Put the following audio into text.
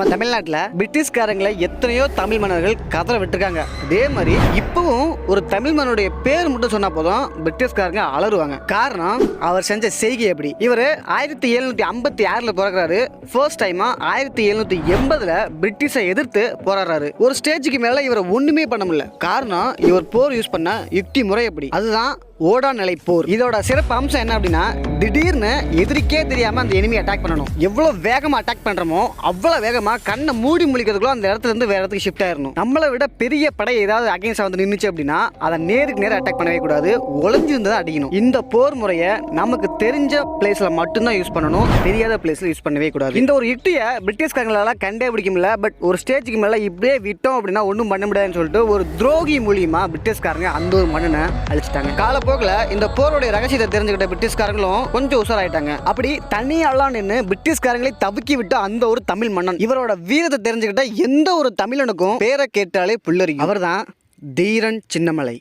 நம்ம தமிழ்நாட்டில் பிரிட்டிஷ்காரங்களை எத்தனையோ தமிழ் மன்னர்கள் கதற விட்டுருக்காங்க. அதே மாதிரி இப்பவும் ஒரு தமிழ் மன்னனுடைய பேர் மட்டும் சொன்னா போதும் பிரிட்டிஷ்காரங்க அலறுவாங்க. காரணம் அவர் செஞ்ச செய்கை எப்படி? இவர் ஆயிரத்தி எழுநூத்தி ஐம்பத்தி ஆறுல பிறகுறாரு ஃபர்ஸ்ட் டைமா ஆயிரத்தி எழுநூத்தி எண்பதுல பிரிட்டிஷை எதிர்த்து போராடுறாரு. ஒரு ஸ்டேஜுக்கு மேல இவரை ஒண்ணுமே பண்ண முடியல. காரணம் இவர் போர் யூஸ் பண்ண யுக்தி முறை எப்படி? அதுதான் ஓடா நிலை போர். இதோட சிறப்பு அம்சம் என்ன அப்படின்னா திடீர்னு எதிரிக்கே தெரியாம அந்த எனிமி அட்டாக் பண்ணணும். எவ்வளவு வேகமா அட்டாக் பண்றோமோ அவ்வளவு வேகமா கண்ணை மூடி முழிக்கிறதுக்குள்ள அந்த இடத்துல இருந்து வேற இடத்துக்கு ஷிஃப்ட் ஆயிரணும். நம்மளை விட பெரிய படை ஏதாவது அகைன்ஸ்ட் வந்து நின்றுச்சு அப்படின்னா அதை நேருக்கு நேரம் அட்டாக் பண்ணவே கூடாது. ஒளிஞ்சிருந்து தான் அடிக்கணும். இந்த போர் முறையை நமக்கு தெரிஞ்ச பிளேஸ்ல மட்டும்தான் யூஸ் பண்ணணும். தெரியாத பிளேஸ்ல யூஸ் பண்ணவே கூடாது. இந்த ஒரு யுக்தியை பிரிட்டிஷ்காரங்களால கண்டே பிடிக்க முடியல பட் ஒரு ஸ்டேஜுக்கு மேல இப்படியே விட்டோம் அப்படின்னா ஒன்றும் பண்ண முடியாதுன்னு சொல்லிட்டு ஒரு துரோகி மூலியமா பிரிட்டிஷ்காரங்க அந்த ஒரு மன்னனை அழிச்சிட்டாங்க. காலப்போக்கில் இந்த போருடைய ரகசியத்தை தெரிஞ்சுக்கிட்ட பிரிட்டிஷ்காரங்களும் கொஞ்சம் உஷாராயிட்டாங்க. அப்படி தனியாலாம் நின்று பிரிட்டிஷ்காரங்களை தவிக்கி விட்டு அந்த ஒரு தமிழ் மன்னன் இவர் அவரோட வீரத்தை தெரிஞ்சுக்கிட்ட எந்த ஒரு தமிழனுக்கும் பேரை கேட்டாலே புல்லரி அவர் தான் தீரன் சின்னமலை.